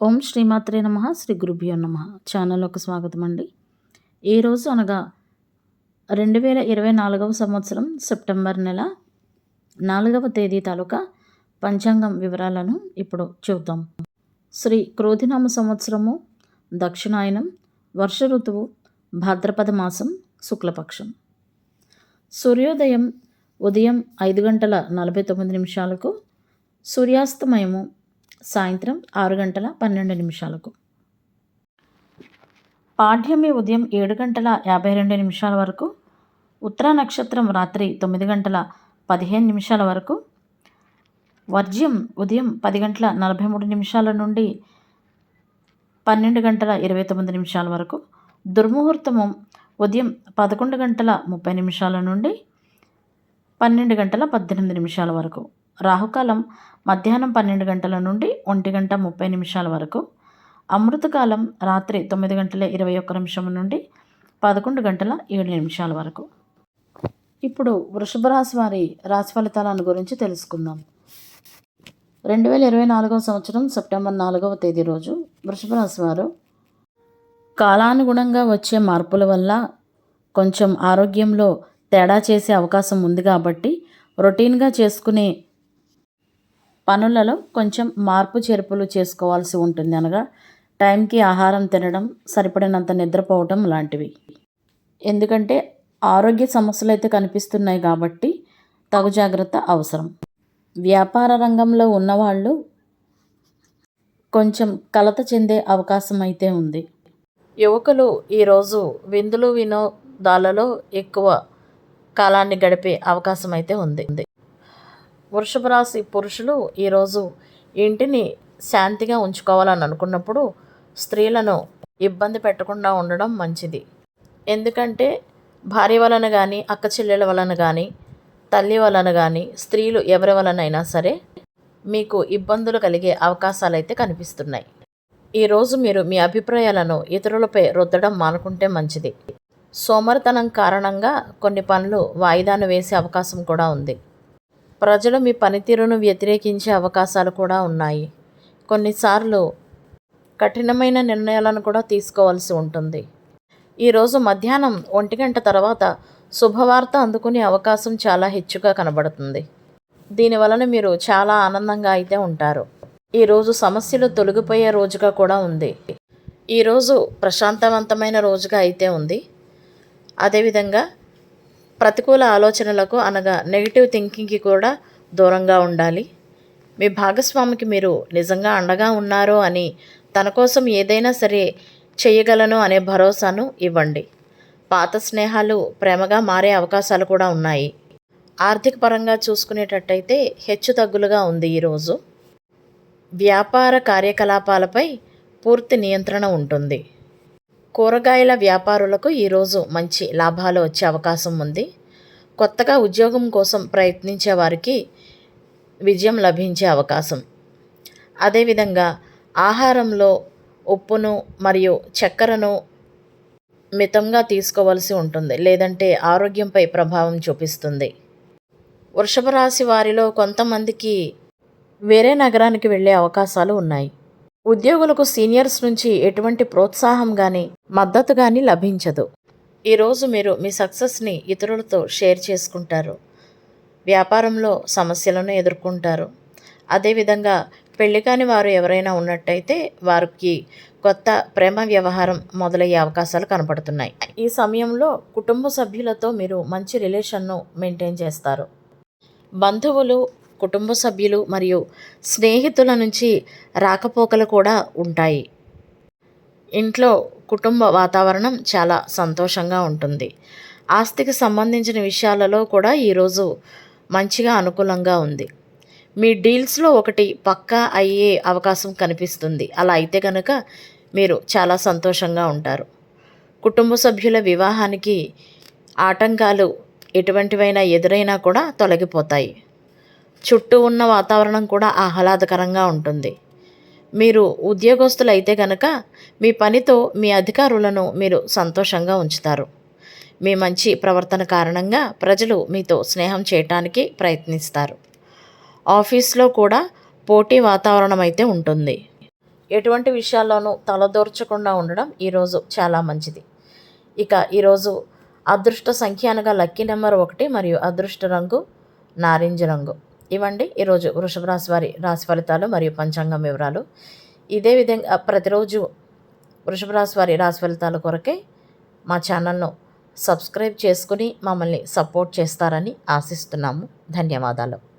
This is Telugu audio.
ఓం శ్రీమాత్రే నమ శ్రీ గురుభ్యో నమ. ఛానల్లోకి స్వాగతం అండి ఈరోజు అనగా రెండు వేల ఇరవై నాలుగవ సంవత్సరం సెప్టెంబర్ నెల నాలుగవ తేదీ తాలూకా పంచాంగం వివరాలను ఇప్పుడు చూద్దాం. శ్రీ క్రోధినామ సంవత్సరము దక్షిణాయనం వర్ష ఋతువు భాద్రపద మాసం శుక్లపక్షం. సూర్యోదయం ఉదయం ఐదు గంటల నలభై తొమ్మిది నిమిషాలకు సూర్యాస్తమయము సాయంత్రం ఆరు గంటల పన్నెండు నిమిషాలకు. పాఠ్యమి ఉదయం ఏడు గంటల యాభై రెండు నిమిషాల వరకు ఉత్తర నక్షత్రం రాత్రి తొమ్మిది గంటల పదిహేను నిమిషాల వరకు వర్జ్యం ఉదయం పది గంటల నలభై మూడు నిమిషాల నుండి పన్నెండు గంటల ఇరవై తొమ్మిది నిమిషాల వరకు దుర్ముహూర్తము ఉదయం పదకొండు గంటల ముప్పై నిమిషాల నుండి పన్నెండు గంటల పద్దెనిమిది నిమిషాల వరకు. రాహుకాలం మధ్యాహ్నం పన్నెండు గంటల నుండి ఒంటి గంట ముప్పై నిమిషాల వరకు. అమృతకాలం రాత్రి తొమ్మిది గంటల ఇరవై ఒక్క నిమిషం నుండి పదకొండు గంటల ఏడు నిమిషాల వరకు. ఇప్పుడు వృషభ రాశి వారి రాశి ఫలితాలను గురించి తెలుసుకుందాం. రెండు వేల ఇరవై నాలుగవ సంవత్సరం సెప్టెంబర్ నాలుగవ తేదీ రోజు వృషభ రాశి వారు కాలానుగుణంగా వచ్చే మార్పుల వల్ల కొంచెం ఆరోగ్యంలో తేడా చేసే అవకాశం ఉంది కాబట్టి రొటీన్గా చేసుకునే పనులలో కొంచెం మార్పు చేర్పులు చేసుకోవాల్సి ఉంటుంది అనగా టైంకి ఆహారం తినడం సరిపడినంత నిద్రపోవటం లాంటివి. ఎందుకంటే ఆరోగ్య సమస్యలు అయితే కనిపిస్తున్నాయి కాబట్టి తగు జాగ్రత్త అవసరం. వ్యాపార రంగంలో ఉన్నవాళ్ళు కొంచెం కలత చెందే అవకాశం అయితే ఉంది. యువకులు ఈరోజు విందులు వినోదాలలో ఎక్కువ కాలాన్ని గడిపే అవకాశం అయితే ఉంది. వృషభ రాశి పురుషులు ఈరోజు ఇంటిని శాంతిగా ఉంచుకోవాలని అనుకున్నప్పుడు స్త్రీలను ఇబ్బంది పెట్టకుండా ఉండడం మంచిది. ఎందుకంటే భార్య వలన కానీ అక్క చెల్లెల వలన కానీ తల్లి వలన కానీ స్త్రీలు ఎవరి వలనైనా సరే మీకు ఇబ్బందులు కలిగే అవకాశాలు అయితే కనిపిస్తున్నాయి. ఈరోజు మీరు మీ అభిప్రాయాలను ఇతరులపై రుద్దడం మానుకుంటే మంచిది. సోమరితనం కారణంగా కొన్ని పనులు వాయిదాను వేసే అవకాశం కూడా ఉంది. ప్రజలు మీ పనితీరును వ్యతిరేకించే అవకాశాలు కూడా ఉన్నాయి. కొన్నిసార్లు కఠినమైన నిర్ణయాలను కూడా తీసుకోవాల్సి ఉంటుంది. ఈరోజు మధ్యాహ్నం ఒంటి గంట తర్వాత శుభవార్త అందుకునే అవకాశం చాలా హెచ్చుగా కనబడుతుంది. దీనివలన మీరు చాలా ఆనందంగా అయితే ఉంటారు. ఈరోజు సమస్యలు తొలగిపోయే రోజుగా కూడా ఉంది. ఈరోజు ప్రశాంతవంతమైన రోజుగా అయితే ఉంది. అదేవిధంగా ప్రతికూల ఆలోచనలకు అనగా నెగిటివ్ థింకింగ్కి కూడా దూరంగా ఉండాలి. మీ భాగస్వామికి మీరు నిజంగా అండగా ఉన్నారో అని తన కోసం ఏదైనా సరే చేయగలను అనే భరోసాను ఇవ్వండి. పాత స్నేహాలు ప్రేమగా మారే అవకాశాలు కూడా ఉన్నాయి. ఆర్థిక పరంగా చూసుకునేటట్టయితే హెచ్చు తగ్గులుగా ఉంది ఈరోజు వ్యాపార కార్యకలాపాలపై పూర్తి నియంత్రణ ఉంటుంది. కూరగాయల వ్యాపారులకు ఈరోజు మంచి లాభాలు వచ్చే అవకాశం ఉంది. కొత్తగా ఉద్యోగం కోసం ప్రయత్నించే వారికి విజయం లభించే అవకాశం. అదేవిధంగా ఆహారంలో ఉప్పును మరియు చక్కెరను మితంగా తీసుకోవలసి ఉంటుంది. లేదంటే ఆరోగ్యంపై ప్రభావం చూపిస్తుంది. వృషభ రాశి వారిలో కొంతమందికి వేరే నగరానికి వెళ్ళే అవకాశాలు ఉన్నాయి. ఉద్యోగులకు సీనియర్స్ నుంచి ఎటువంటి ప్రోత్సాహం కానీ మద్దతు కానీ లభించదు. ఈరోజు మీరు మీ సక్సెస్ని ఇతరులతో షేర్ చేసుకుంటారు. వ్యాపారంలో సమస్యలను ఎదుర్కొంటారు. అదేవిధంగా పెళ్ళి కాని వారు ఎవరైనా ఉన్నట్టయితే వారికి కొత్త ప్రేమ వ్యవహారం మొదలయ్యే అవకాశాలు కనపడుతున్నాయి. ఈ సమయంలో కుటుంబ సభ్యులతో మీరు మంచి రిలేషన్ను మెయింటైన్ చేస్తారు. బంధువులు కుటుంబ సభ్యులు మరియు స్నేహితుల నుంచి రాకపోకలు కూడా ఉంటాయి. ఇంట్లో కుటుంబ వాతావరణం చాలా సంతోషంగా ఉంటుంది. ఆస్తికి సంబంధించిన విషయాలలో కూడా ఈరోజు మంచిగా అనుకూలంగా ఉంది. మీ డీల్స్లో ఒకటి పక్కా అయ్యే అవకాశం కనిపిస్తుంది. అలా అయితే కనుక మీరు చాలా సంతోషంగా ఉంటారు. కుటుంబ సభ్యుల వివాహానికి ఆటంకాలు ఎటువంటివైనా ఎదురైనా కూడా తొలగిపోతాయి. చుట్టూ ఉన్న వాతావరణం కూడా ఆహ్లాదకరంగా ఉంటుంది. మీరు ఉద్యోగస్తులు అయితే కనుక మీ పనితో మీ అధికారులను మీరు సంతోషంగా ఉంచుతారు. మీ మంచి ప్రవర్తన కారణంగా ప్రజలు మీతో స్నేహం చేయటానికి ప్రయత్నిస్తారు. ఆఫీస్లో కూడా పోటీ వాతావరణం అయితే ఉంటుంది. ఎటువంటి విషయాల్లోనూ తలదోర్చకుండా ఉండడం ఈరోజు చాలా మంచిది. ఇక ఈరోజు అదృష్ట సంఖ్య అనగా లక్కీ నెంబర్ ఒకటి మరియు అదృష్ట రంగు నారింజ రంగు. ఇవ్వండి. ఈరోజు వృషభ రాశి వారి రాశి ఫలితాలు మరియు పంచాంగం వివరాలు. ఇదే విధంగా ప్రతిరోజు వృషభ రాశి వారి రాశి ఫలితాల కొరకే మా ఛానల్ను సబ్స్క్రైబ్ చేసుకుని మమ్మల్ని సపోర్ట్ చేస్తారని ఆశిస్తున్నాము. ధన్యవాదాలు.